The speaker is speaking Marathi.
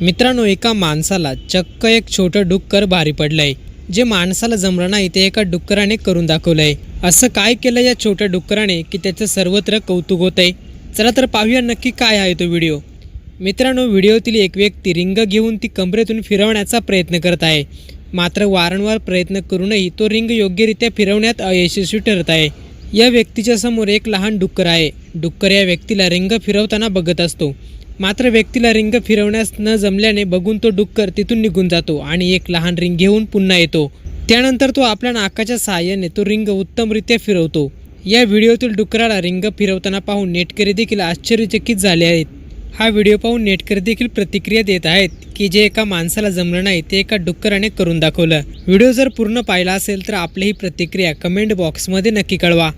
मित्रांनो एका माणसाला चक्क एक छोटं डुक्कर भारी पडलंय जे माणसाला जमलं नाही ते एका डुक्कराने करून दाखवलंय. असं काय केलं या छोट्या डुक्कराने की त्याचं सर्वत्र कौतुक होत आहे चला तर पाहूया नक्की काय आहे तो व्हिडिओ. मित्रांनो व्हिडिओतील एक व्यक्ती रिंग घेऊन ती कमरेतून फिरवण्याचा प्रयत्न करत आहे. मात्र वारंवार प्रयत्न करूनही तो रिंग योग्यरित्या फिरवण्यात अयशस्वी ठरत आहे. या व्यक्तीच्या समोर एक लहान डुक्कर आहे. डुक्कर या व्यक्तीला रिंग फिरवताना बघत असतो. मात्र व्यक्तीला रिंग फिरवण्यास न जमल्याने बघून तो डुक्कर तिथून निघून जातो आणि एक लहान रिंग घेऊन पुन्हा येतो. त्यानंतर तो आपल्या नाकाच्या सहाय्याने तो रिंग उत्तमरित्या फिरवतो. या व्हिडिओतील डुकराला रिंग फिरवताना पाहून नेटकरी देखील आश्चर्यचकित झाले आहेत. हा व्हिडिओ पाहून नेटकरी देखील प्रतिक्रिया देत आहेत की जे एका माणसाला जमलं नाही ते एका डुक्कराने करून दाखवलं. व्हिडिओ जर पूर्ण पाहिला असेल तर आपली ही प्रतिक्रिया कमेंट बॉक्समध्ये नक्की कळवा.